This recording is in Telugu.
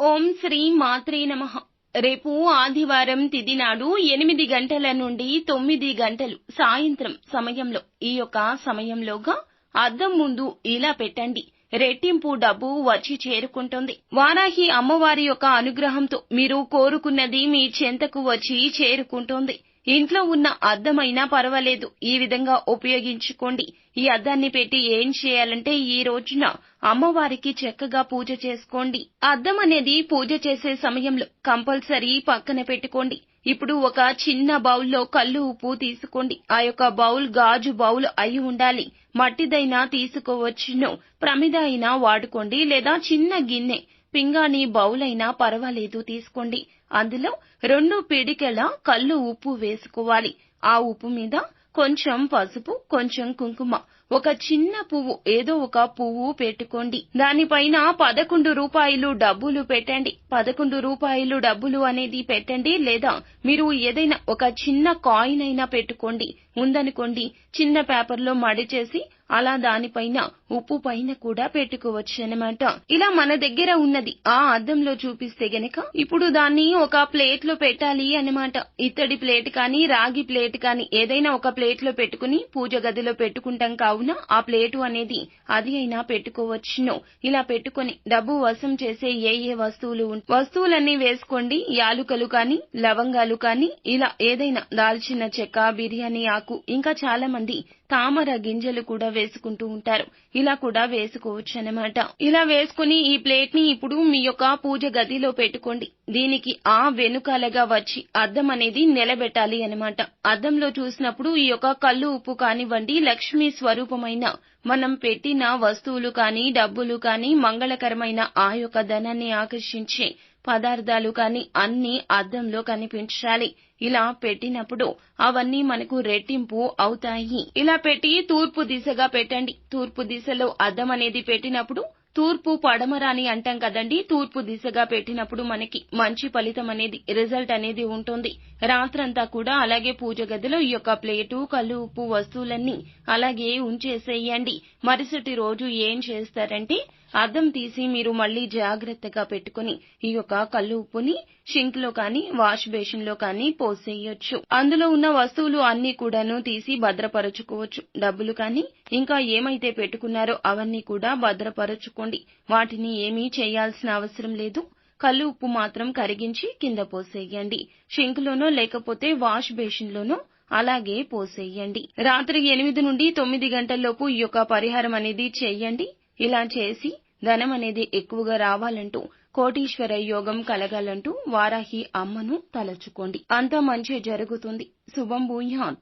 ఓం శ్రీ మాత్రే నమ. రేపు ఆదివారం తిది నాడు ఎనిమిది గంటల నుండి తొమ్మిది గంటలు సాయంత్రం సమయంలో. ఈ యొక్క సమయంలోగా అద్దం ముందు ఇలా పెట్టండి. రెట్టింపు డబ్బు వచ్చి చేరుకుంటుంది. వారాహి అమ్మవారి యొక్క అనుగ్రహంతో మీరు కోరుకున్నది మీ చెంతకు వచ్చి చేరుకుంటుంది. ఇంట్లో ఉన్న అద్దమైనా పర్వాలేదు. ఈ విధంగా ఉపయోగించుకోండి. ఈ అద్దాన్ని పెట్టి ఏం చేయాలంటే ఈ రోజున అమ్మవారికి చక్కగా పూజ చేసుకోండి. అద్దం అనేది పూజ చేసే సమయంలో కంపల్సరీ పక్కన పెట్టుకోండి. ఇప్పుడు ఒక చిన్న బౌల్లో కళ్ళు ఉప్పు తీసుకోండి. ఆ యొక్క బౌల్ గాజు బౌల్ అయి ఉండాలి. మట్టిదైనా తీసుకోవచ్చును. ప్రమిద అయినా వాడుకోండి. లేదా చిన్న గిన్నె పింగాణి బౌలైనా పర్వాలేదు తీసుకోండి. అందులో రెండు పిడికెల కళ్ళు ఉప్పు వేసుకోవాలి. ఆ ఉప్పు మీద కొంచెం పసుపు కొంచెం కుంకుమ. ఒక చిన్న పువ్వు ఏదో ఒక పువ్వు పెట్టుకోండి. దానిపైన పదకొండు రూపాయలు డబ్బులు పెట్టండి. పదకొండు రూపాయలు డబ్బులు అనేది పెట్టండి. లేదా మీరు ఏదైనా ఒక చిన్న కాయిన్ అయినా పెట్టుకోండి. ఉందనుకోండి చిన్న పేపర్లో మడి చేసి అలా దానిపైన ఉప్పు పైన కూడా పెట్టుకోవచ్చు అనమాట ఇలా మన దగ్గర ఉన్నది ఆ అద్దంలో చూపిస్తే గనక ఇప్పుడు దాన్ని ఒక ప్లేట్లో పెట్టాలి అనమాట ఇత్తడి ప్లేట్ కానీ రాగి ప్లేట్ కానీ ఏదైనా ఒక ప్లేట్లో పెట్టుకుని పూజ గదిలో పెట్టుకుంటాం కావున ఆ ప్లేటు అనేది అది అయినా పెట్టుకోవచ్చును. ఇలా పెట్టుకొని డబ్బు వశం చేసే ఏ ఏ వస్తువులు వస్తువులన్నీ వేసుకోండి. యాలుకలు కానీ లవంగాలు కానీ ఇలా ఏదైనా దాల్చిన చెక్క బిర్యానీ ఆకు ఇంకా చాలా మంది తామర గింజలు కూడా వేసుకుంటూ ఉంటారు. ఇలా కూడా వేసుకోవచ్చు అనమాట ఇలా వేసుకుని ఈ ప్లేట్ని ఇప్పుడు మీ యొక్క పూజ గదిలో పెట్టుకోండి. దీనికి ఆ వెనుకాలగా వచ్చి అద్దం అనేది నిలబెట్టాలి అనమాట అద్దంలో చూసినప్పుడు ఈ యొక్క కళ్ళు ఉప్పు కానివ్వండి లక్ష్మీ స్వరూపమైన మనం పెట్టిన వస్తువులు కానీ డబ్బులు కానీ మంగళకరమైన ఆ యొక్క ధనాన్ని ఆకర్షించే పదార్థాలు కానీ అన్ని అద్దంలో కనిపించాలి. ఇలా పెట్టినప్పుడు అవన్నీ మనకు రెట్టింపు అవుతాయి. ఇలా పెట్టి తూర్పు దిశగా పెట్టండి. తూర్పు దిశలో అద్దం అనేది పెట్టినప్పుడు తూర్పు పడమర అని అంటాం కదండి. తూర్పు దిశగా పెట్టినప్పుడు మనకి మంచి ఫలితం అనేది రిజల్ట్ అనేది ఉంటుంది. రాత్రంతా కూడా అలాగే పూజ గదిలో ఈ యొక్క ప్లేటు కళ్ళు ఉప్పు వస్తువులన్నీ అలాగే ఉంచేసేయండి. మరుసటి రోజు ఏం చేస్తారంటే అద్దం తీసి మీరు మళ్ళీ జాగ్రత్తగా పెట్టుకుని ఈ యొక్క కళ్ళు ఉప్పుని షింక్లో కానీ వాష్ బేసిన్లో కానీ పోసేయొచ్చు. అందులో ఉన్న వస్తువులు అన్ని కూడాను తీసి భద్రపరచుకోవచ్చు. డబ్బులు కానీ ఇంకా ఏమైతే పెట్టుకున్నారో అవన్నీ కూడా భద్రపరచుకోండి వాటిని ఏమీ చేయాల్సిన అవసరం లేదు. కళ్ళు ఉప్పు మాత్రం కరిగించి కింద పోసేయండి. షింక్లోనో లేకపోతే వాష్ బేసిన్ లోనో అలాగే పోసేయండి. రాత్రి ఎనిమిది నుండి తొమ్మిది గంటల్లోపు ఈ యొక్క పరిహారం అనేది చేయండి. ఇలా చేసి ధనం అనేది ఎక్కువగా రావాలంటూ కోటీశ్వర యోగం కలగాలంటూ వారాహి అమ్మను తలచుకోండి. అంతా మంచి జరుగుతుంది. శుభం భూయాత్.